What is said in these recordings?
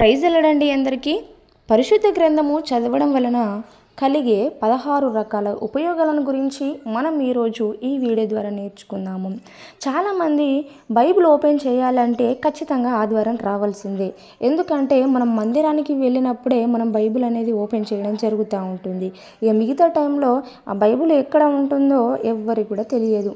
Praise వెళ్ళడండి అందరికీ. పరిశుద్ధ గ్రంథము చదవడం వలన కలిగే పదహారు రకాల ఉపయోగాలను గురించి మనం ఈరోజు ఈ వీడియో ద్వారా నేర్చుకుందాము. చాలామంది బైబిల్ ఓపెన్ చేయాలంటే ఖచ్చితంగా ఆదివారం రావాల్సిందే. ఎందుకంటే మనం మందిరానికి వెళ్ళినప్పుడే మనం బైబిల్ అనేది ఓపెన్ చేయడం జరుగుతూ ఉంటుంది. ఇక మిగతా టైంలో ఆ బైబిల్ ఎక్కడ ఉంటుందో ఎవ్వరికి కూడా తెలియదు.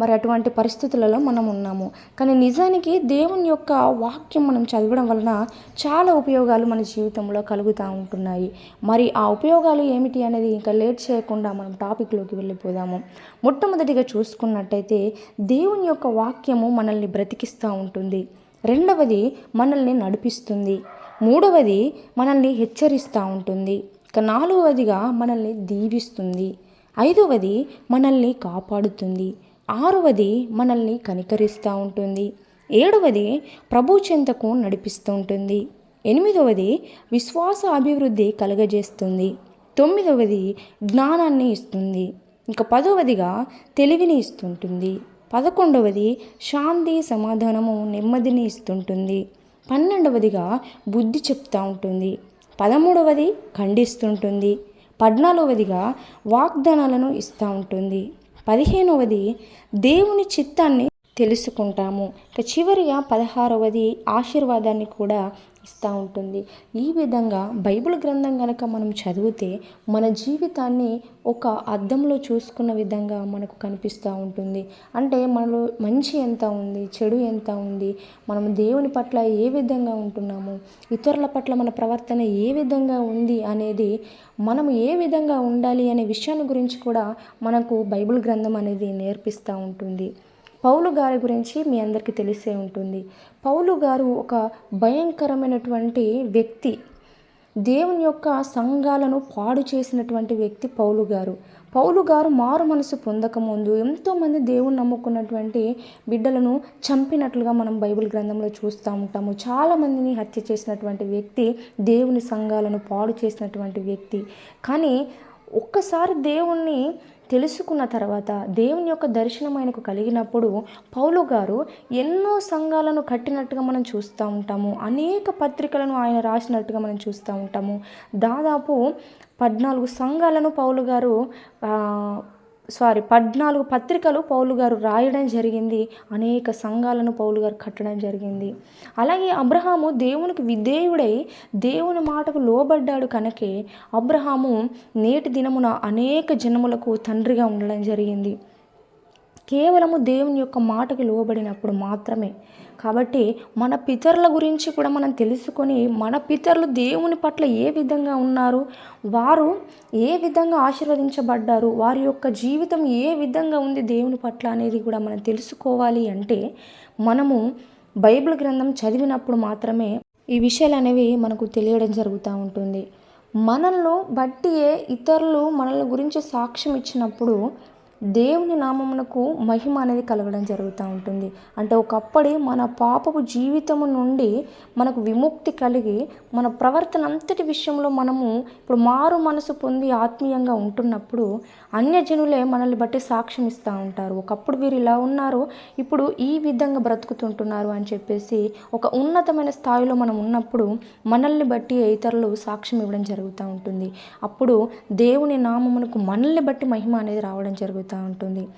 మరి అటువంటి పరిస్థితులలో మనం ఉన్నాము. కానీ నిజానికి దేవుని యొక్క వాక్యం మనం చదవడం వలన చాలా ఉపయోగాలు మన జీవితంలో కలుగుతూ ఉంటున్నాయి. మరి ఆ ఉపయోగాలు ఏమిటి అనేది ఇంకా లేట్ చేయకుండా మనం టాపిక్లోకి వెళ్ళిపోదాము. మొట్టమొదటిగా చూసుకున్నట్టయితే దేవుని యొక్క వాక్యము మనల్ని బ్రతికిస్తూ ఉంటుంది. రెండవది మనల్ని నడిపిస్తుంది. మూడవది మనల్ని హెచ్చరిస్తూ ఉంటుంది. ఇక నాలుగవదిగా మనల్ని దీవిస్తుంది. ఐదవది మనల్ని కాపాడుతుంది. ఆరవది మనల్ని కనికరిస్తూ ఉంటుంది. ఏడవది ప్రభు చెంతకు నడిపిస్తూ ఉంటుంది. ఎనిమిదవది విశ్వాస అభివృద్ధి కలుగజేస్తుంది. తొమ్మిదవది జ్ఞానాన్ని ఇస్తుంది. ఇంకా పదవదిగా తెలివిని ఇస్తుంటుంది. పదకొండవది శాంతి సమాధానము నెమ్మదిని ఇస్తుంటుంది. పన్నెండవదిగా బుద్ధి చెప్తూ ఉంటుంది. పదమూడవది ఖండిస్తుంటుంది. పద్నాలుగవదిగా వాగ్దానాలను ఇస్తూ ఉంటుంది. పదిహేనవది దేవుని చిత్తాన్ని తెలుసుకుంటాము. ఇక చివరిగా పదహారవది ఆశీర్వాదాన్ని కూడా ఇస్తూ ఉంటుంది. ఈ విధంగా బైబిల్ గ్రంథం కనుక మనం చదివితే మన జీవితాన్ని ఒక అద్దంలో చూసుకున్న విధంగా మనకు కనిపిస్తూ ఉంటుంది. అంటే మనలో మంచి ఎంత ఉంది చెడు ఎంత ఉంది మనం దేవుని పట్ల ఏ విధంగా ఉంటున్నాము ఇతరుల పట్ల మన ప్రవర్తన ఏ విధంగా ఉంది అనేది మనం ఏ విధంగా ఉండాలి అనే విషయాన్ని గురించి కూడా మనకు బైబిల్ గ్రంథం అనేది నేర్పిస్తూ ఉంటుంది. పౌలు గారి గురించి మీ అందరికీ తెలిసే ఉంటుంది. పౌలు గారు ఒక భయంకరమైనటువంటి వ్యక్తి. దేవుని యొక్క సంఘాలను పాడు చేసినటువంటి వ్యక్తి పౌలు గారు. పౌలు గారు మారు మనసు పొందకముందు ఎంతోమంది దేవుని నమ్ముకున్నటువంటి బిడ్డలను చంపినట్లుగా మనం బైబిల్ గ్రంథంలో చూస్తూ ఉంటాము. చాలామందిని హత్య చేసినటువంటి వ్యక్తి దేవుని సంఘాలను పాడు చేసినటువంటి వ్యక్తి. కానీ ఒక్కసారి దేవుణ్ణి తెలుసుకున్న తర్వాత దేవుని యొక్క దర్శనం ఆయనకు కలిగినప్పుడు పౌలు గారు ఎన్నో సంఘాలను కట్టినట్టుగా మనం చూస్తూ ఉంటాము. అనేక పత్రికలను ఆయన రాసినట్టుగా మనం చూస్తూ ఉంటాము. దాదాపు పద్నాలుగు సంఘాలను పౌలు గారు సారీ పద్నాలుగు పత్రికలు పౌలు గారు రాయడం జరిగింది. అనేక సంఘాలను పౌలు గారు కట్టడం జరిగింది. అలాగే అబ్రహాము దేవునికి విధేయుడై దేవుని మాటకు లోబడ్డాడు కనుకే అబ్రహాము నేటి దినమున అనేక జనములకు తండ్రిగా ఉండడం జరిగింది. కేవలము దేవుని యొక్క మాటకు లోబడినప్పుడు మాత్రమే. కాబట్టి మన పితరుల గురించి కూడా మనం తెలుసుకొని మన పితరులు దేవుని పట్ల ఏ విధంగా ఉన్నారు వారు ఏ విధంగా ఆశీర్వదించబడ్డారు వారి యొక్క జీవితం ఏ విధంగా ఉంది దేవుని పట్ల అనేది కూడా మనం తెలుసుకోవాలి అంటే మనము బైబిల్ గ్రంథం చదివినప్పుడు మాత్రమే ఈ విషయాలు అనేవి మనకు తెలియడం జరుగుతూ ఉంటుంది. మనల్ని బట్టియే ఇతరులు మనల్ని గురించి సాక్ష్యం ఇచ్చినప్పుడు దేవుని నామమునకు మహిమ అనేది కలగడం జరుగుతూ ఉంటుంది. అంటే ఒకప్పటి మన పాపపు జీవితము నుండి మనకు విముక్తి కలిగి మన ప్రవర్తన అంతటి విషయంలో మనము ఇప్పుడు మారు మనసు పొంది ఆత్మీయంగా ఉంటున్నప్పుడు అన్యజనులే మనల్ని బట్టి సాక్ష్యం ఇస్తూ ఉంటారు. ఒకప్పుడు వీరు ఇలా ఉన్నారు ఇప్పుడు ఈ విధంగా బ్రతుకుతుంటున్నారు అని చెప్పేసి ఒక ఉన్నతమైన స్థాయిలో మనం ఉన్నప్పుడు మనల్ని బట్టి ఇతరులు సాక్ష్యం ఇవ్వడం జరుగుతూ ఉంటుంది. అప్పుడు దేవుని నామమునకు మనల్ని బట్టి మహిమ అనేది రావడం జరుగుతుంది. జరుగుతూ ఉంటుంది.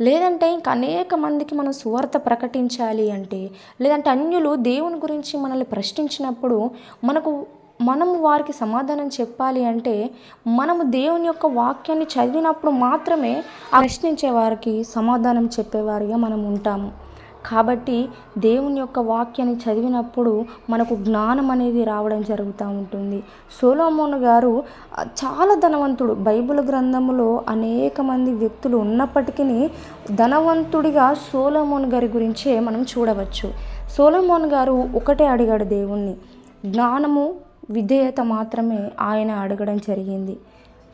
లేదంటే ఇంక అనేక మందికి మనం సువార్త ప్రకటించాలి అంటే లేదంటే అన్యులు దేవుని గురించి మనల్ని ప్రశ్నించినప్పుడు మనకు మనము వారికి సమాధానం చెప్పాలి అంటే మనము దేవుని యొక్క వాక్యాన్ని చదివినప్పుడు మాత్రమే ప్రశ్నించే వారికి సమాధానం చెప్పేవారిగా మనం ఉంటాము. కాబట్టి దేవుని యొక్క వాక్యాన్ని చదివినప్పుడు మనకు జ్ఞానం అనేది రావడం జరుగుతూ ఉంటుంది. సోలోమోన్ గారు చాలా ధనవంతుడు. బైబిల్ గ్రంథంలో అనేక మంది వ్యక్తులు ఉన్నప్పటికీ ధనవంతుడిగా సోలోమోన్ గారి గురించే మనం చూడవచ్చు. సోలోమోన్ గారు ఒకటే అడిగాడు దేవుణ్ణి. జ్ఞానము విధేయత మాత్రమే ఆయన అడగడం జరిగింది.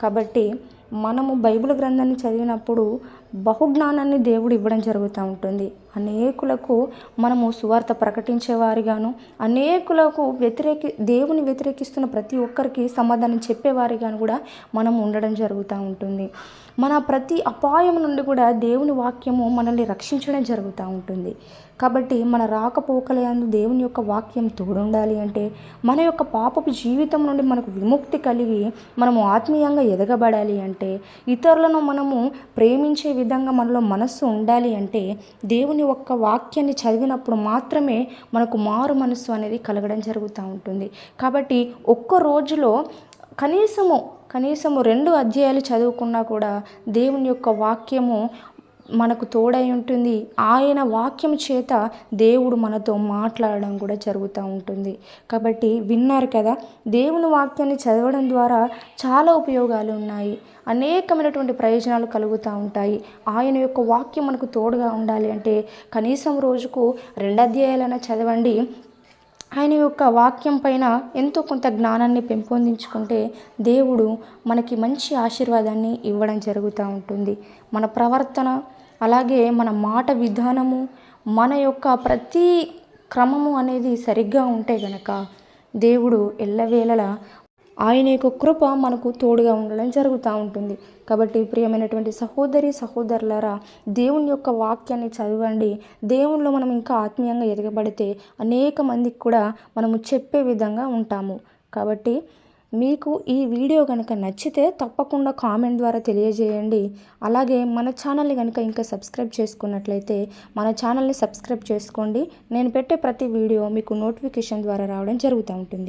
కాబట్టి మనము బైబిల్ గ్రంథాన్ని చదివినప్పుడు బహుజ్ఞానాన్ని దేవుడు ఇవ్వడం జరుగుతూ ఉంటుంది. అనేకులకు మనము సువార్త ప్రకటించేవారిగాను అనేకులకు వ్యతిరేకి దేవుని వ్యతిరేకిస్తున్న ప్రతి ఒక్కరికి సమాధానం చెప్పేవారిగాను కూడా మనం ఉండడం జరుగుతూ ఉంటుంది. మన ప్రతి అపాయం నుండి కూడా దేవుని వాక్యము మనల్ని రక్షించడం జరుగుతూ ఉంటుంది. కాబట్టి మన రాకపోకలందు దేవుని యొక్క వాక్యం తోడుండాలి అంటే మన యొక్క పాపపు జీవితం నుండి మనకు విముక్తి కలిగి మనము ఆత్మీయంగా ఎదగబడాలి అంటే ఇతరులను మనము ప్రేమించే విధంగా మనలో మనస్సు ఉండాలి అంటే దేవుని యొక్క వాక్యాన్ని చదివినప్పుడు మాత్రమే మనకు మారు మనస్సు అనేది కలగడం జరుగుతూ ఉంటుంది. కాబట్టి ఒక్క రోజులో కనీసము కనీసము రెండు అధ్యాయాలు చదువుకున్నా కూడా దేవుని యొక్క వాక్యము మనకు తోడై ఉంటుంది. ఆయన వాక్యం చేత దేవుడు మనతో మాట్లాడడం కూడా జరుగుతూ ఉంటుంది. కాబట్టి విన్నారు కదా దేవుని వాక్యాన్ని చదవడం ద్వారా చాలా ఉపయోగాలు ఉన్నాయి. అనేకమైనటువంటి ప్రయోజనాలు కలుగుతూ ఉంటాయి. ఆయన యొక్క వాక్యం మనకు తోడుగా ఉండాలి అంటే కనీసం రోజుకు రెండు అధ్యాయాలైనా చదవండి. ఆయన యొక్క వాక్యం పైన ఎంతో కొంత జ్ఞానాన్ని పెంపొందించుకుంటే దేవుడు మనకి మంచి ఆశీర్వాదాన్ని ఇవ్వడం జరుగుతూ ఉంటుంది. మన ప్రవర్తన అలాగే మన మాట విధానము మన యొక్క ప్రతి క్రమము అనేది సరిగ్గా ఉంటే గనక దేవుడు ఎల్లవేళలా ఆయన యొక్క కృప మనకు తోడుగా ఉండడం జరుగుతూ ఉంటుంది. కాబట్టి ప్రియమైనటువంటి సహోదరి సహోదరులారా దేవుని యొక్క వాక్యాన్ని చదవండి. దేవునిలో మనం ఇంకా ఆత్మీయంగా ఎదగబడితే అనేక మందికి కూడా మనము చెప్పే విధంగా ఉంటాము. కాబట్టి మీకు ఈ వీడియో కనుక నచ్చితే తప్పకుండా కామెంట్ ద్వారా తెలియజేయండి. అలాగే మన ఛానల్ని కనుక ఇంకా సబ్స్క్రైబ్ చేసుకున్నట్లయితే మన ఛానల్ని సబ్స్క్రైబ్ చేసుకోండి. నేను పెట్టే ప్రతి వీడియో మీకు నోటిఫికేషన్ ద్వారా రావడం జరుగుతూ ఉంటుంది.